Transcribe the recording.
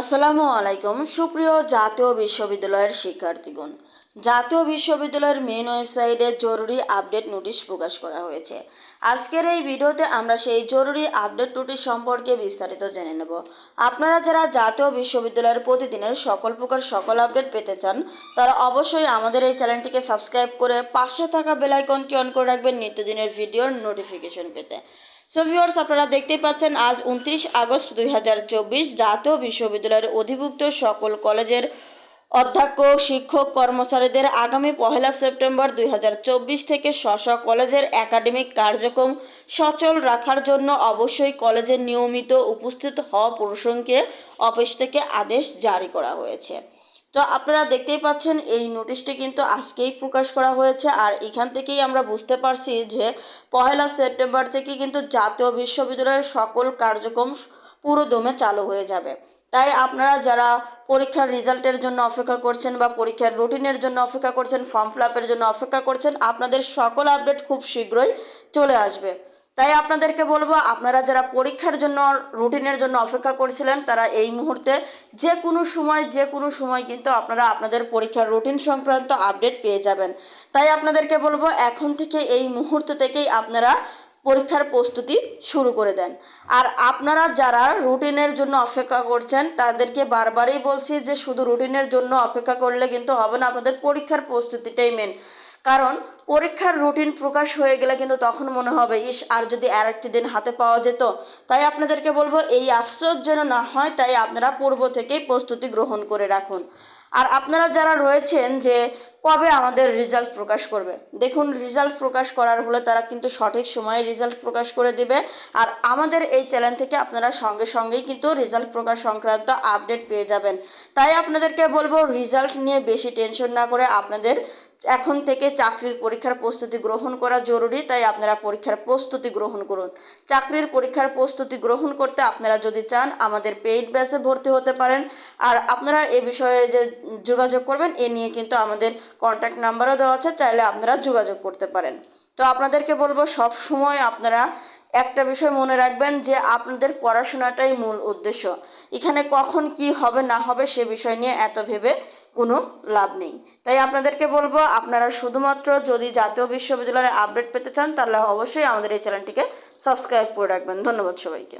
আসসালামু আলাইকুম, সুপ্রিয় জাতীয় বিশ্ববিদ্যালয়ের শিক্ষার্থীগণ। জাতীয় বিশ্ববিদ্যালয়ের মেন ওয়েবসাইটে জরুরি আপডেট নোটিশ প্রকাশ করা হয়েছে। আজকের এই ভিডিওতে আমরা সেই জরুরি আপডেট নোটিশ সম্পর্কে বিস্তারিত জেনে নেব। আপনারা যারা জাতীয় বিশ্ববিদ্যালয়ের প্রতিদিনের সকল প্রকার সকল আপডেট পেতে চান, তারা অবশ্যই আমাদের এই চ্যানেলটিকে সাবস্ক্রাইব করে পাশে থাকা বেলাইকনটি অন করে রাখবেন নিত্যদিনের ভিডিওর নোটিফিকেশন পেতে। সো ভিউয়ার্স আপনারা দেখতেই পাচ্ছেন, আজ উনত্রিশ আগস্ট দুই হাজার চব্বিশ, জাতীয় বিশ্ববিদ্যালয়ের অধিভুক্ত সকল কলেজের অধ্যক্ষ, শিক্ষক, কর্মচারীদের আগামী পহেলা সেপ্টেম্বর দুই হাজার চব্বিশ থেকে স্ব কলেজের একাডেমিক কার্যক্রম সচল রাখার জন্য অবশ্যই কলেজের নিয়মিত উপস্থিত হওয়া প্রসঙ্গে অফিস থেকে আদেশ জারি করা হয়েছে। তো আপনারা দেখতেই পাচ্ছেন, এই নোটিশটি কিন্তু আজকেই প্রকাশ করা হয়েছে। আর এখান থেকেই আমরা বুঝতে পারছি যে, পহেলা সেপ্টেম্বর থেকে কিন্তু জাতীয় বিশ্ববিদ্যালয়ের সকল কার্যক্রম পুরো দমে চালু হয়ে যাবে। তাই আপনারা যারা পরীক্ষার রেজাল্টের জন্য অপেক্ষা করছেন বা পরীক্ষার রুটিনের জন্য অপেক্ষা করছেন, ফর্ম ফিল আপের জন্য অপেক্ষা করছেন, আপনাদের সকল আপডেট খুব শীঘ্রই চলে আসবে। তাই আপনাদেরকে বলব, আপনারা যারা পরীক্ষার জন্য, রুটিনের জন্য অপেক্ষা করছিলেন, তারা এই মুহূর্তে যে কোনো সময় যে কোনো সময় কিন্তু আপনারা আপনাদের পরীক্ষার রুটিন সংক্রান্ত আপডেট পেয়ে যাবেন। তাই আপনাদেরকে বলব, এখন থেকে এই মুহূর্ত থেকেই আপনারা পরীক্ষার প্রস্তুতি শুরু করে দেন। আর আপনারা যারা রুটিনের জন্য অপেক্ষা করছেন, তাদেরকে বারবারই বলছি যে শুধু রুটিনের জন্য অপেক্ষা করলে কিন্তু হবে না, আপনাদের পরীক্ষার প্রস্তুতিটাই মেন কারণ পরীক্ষার রুটিন প্রকাশ হয়ে গেলে কিন্তু তখন মনে হবে, ইস, আর যদি আর একটি দিন হাতে পাওয়া যেত? তাই আপনাদেরকে বলব, এই আফসোস যেন না হয়, তাই আপনারা পূর্ব থেকেই প্রস্তুতি গ্রহণ করে রাখুন। আর আপনারা যারা রয়েছেন যে কবে আমাদের রেজাল্ট প্রকাশ করবে, দেখুন রেজাল্ট প্রকাশ করার হলে তারা কিন্তু সঠিক সময়ে রেজাল্ট প্রকাশ করে দেবে। আর আমাদের এই চ্যানেল থেকে আপনারা সঙ্গে সঙ্গেই কিন্তু রেজাল্ট প্রকাশ সংক্রান্ত আপডেট পেয়ে যাবেন। তাই আপনাদেরকে বলব রেজাল্ট নিয়ে বেশি টেনশন না করে আপনাদের এখন থেকে চাকরির পরীক্ষার প্রস্তুতি গ্রহণ করা জরুরি, তাই আপনারা পরীক্ষার প্রস্তুতি গ্রহণ করুন। চাকরির পরীক্ষার প্রস্তুতি গ্রহণ করতে আপনারা যদি চান, আমাদের পেইড ব্যাচে ভর্তি হতে পারেন। আর আপনারা এ বিষয়ে যে যোগাযোগ করবেন, এ নিয়ে কিন্তু আমাদের কন্ট্যাক্ট নাম্বারও দেওয়া আছে, চাইলে আপনারা যোগাযোগ করতে পারেন। তো আপনাদেরকে বলব, সব সময় আপনারা একটা বিষয় মনে রাখবেন যে, আপনাদের পড়াশোনাটাই মূল উদ্দেশ্য। এখানে কখন কি হবে না হবে সে বিষয় নিয়ে এত ভেবে কোনো লাভ নেই। তাই আপনাদেরকে বলব, আপনারা শুধুমাত্র যদি জাতীয় বিশ্ববিদ্যালয়ের আপডেট পেতে চান, তাহলে অবশ্যই আমাদের এই চ্যানেলটিকে সাবস্ক্রাইব করে রাখবেন। ধন্যবাদ সবাইকে।